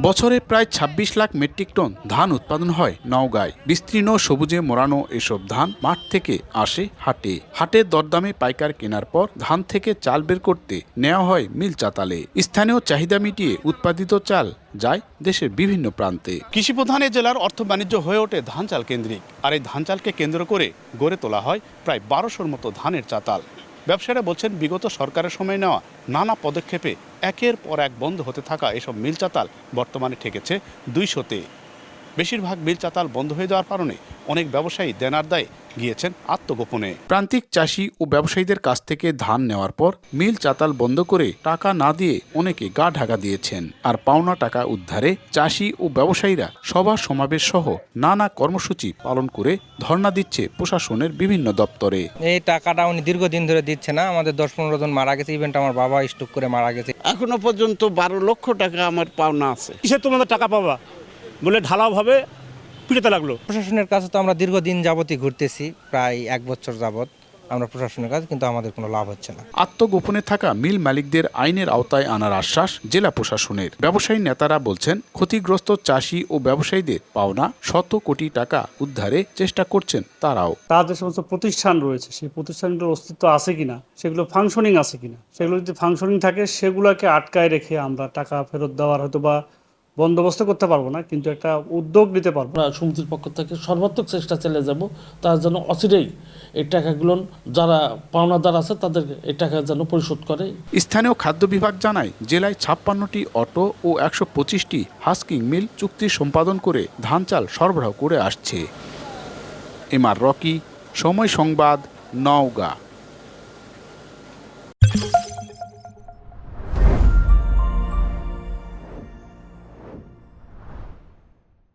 বছরে প্রায় ২৬ lakh metric ton ধান উৎপাদন হয় নওগাঁয়। বিস্তীর্ণ, সবুজে মোড়ানো এসব ধান মাঠ থেকে আসে হাটে। হাটের দরদামে পাইকার কেনার পর ধান থেকে চাল বের করতে নেওয়া হয় মিল চাতালে। স্থানীয় চাহিদা মিটিয়ে উৎপাদিত চাল যায় দেশের বিভিন্ন প্রান্তে। কৃষি প্রধান জেলার অর্থ বাণিজ্য হয়ে ওঠে ধান চাল কেন্দ্রিক। আর এই ধান চালকে কেন্দ্র করে গড়ে তোলা হয় প্রায় বারোশোর মতো ধানের চাতাল। ব্যবসায়ীরা বলছেন, বিগত সরকারের সময় নেওয়া নানা পদক্ষেপে একের পর এক বন্ধ হতে থাকা এসব মিল চাতাল বর্তমানে ঠেকেছে দুইশোতে। বেশিরভাগ মিল চাতাল বন্ধ হয়ে যাওয়ার কারণে অনেক ব্যবসায়ী দেনার দায়ে গিয়েছেন আত্মগোপনে। প্রান্তিক চাষি ও ব্যবসায়ীদের কাছ থেকে ধান নেওয়ার পর মিল চাতাল বন্ধ করে টাকা না দিয়ে অনেকে গা ঢাকা দিয়েছেন। আর পাওনা টাকা উদ্ধারে চাষি ও ব্যবসায়ীরা সভা সমাবেশ সহ নানা কর্মসূচি পালন করে ধর্ণা দিচ্ছে প্রশাসনের বিভিন্ন দপ্তরে। এই টাকাটা উনি দীর্ঘদিন ধরে দিচ্ছে না আমাদের দশ পনেরো জন মারা গেছে ইভেন্ট আমার বাবা স্টক করে মারা গেছে। এখনও পর্যন্ত বারো লক্ষ টাকা আমার পাওনা আছে। কিসের তোমাদের টাকা পাবা? বলে ঢালাওভাবে পিটাতে লাগল। প্রশাসনের কাছে তো আমরা দীর্ঘদিন যাবতই ঘুরতেছি প্রায় এক বছর যাবত আমরা প্রশাসনের কাছে কিন্তু আমাদের কোনো লাভ হচ্ছে না। আত্মগোপনে থাকা মিল মালিকদের আইনের আওতায় আনার আশ্বাস জেলা প্রশাসনের। ব্যবসায়ী নেতারা বলছেন ক্ষতিগ্রস্ত চাষি ও ব্যবসায়ীদের পাওনা শত কোটি টাকা উদ্ধারে চেষ্টা করছেন তারাও। তার যে সমস্ত প্রতিষ্ঠান রয়েছে সেই প্রতিষ্ঠানগুলোর অস্তিত্ব আছে কিনা সেগুলো ফাংশনিং আছে কিনা সেগুলো যদি ফাংশনিং থাকে সেগুলোকে আটকায় রেখে আমরা টাকা ফেরত দেওয়ার হয়তো বা বন্দোবস্ত করতে পারব না কিন্তু একটা উদ্যোগ নিতে পারব। আমরা সমিতির পক্ষ থেকে সর্বাত্মক চেষ্টা চালিয়ে যাব তার জন্য অচিরেই এই টাকাগুলো যারা পাওনাদার আছে তাদের এই টাকা যেন পরিশোধ করে। স্থানীয় খাদ্য বিভাগ জানায় জেলায় ছাপ্পান্নটি অটো ও একশো পঁচিশটি হাস্কিং মিল চুক্তি সম্পাদন করে ধান চাল সরবরাহ করে আসছে। এমআর রকি সময় সংবাদ নওগাঁ।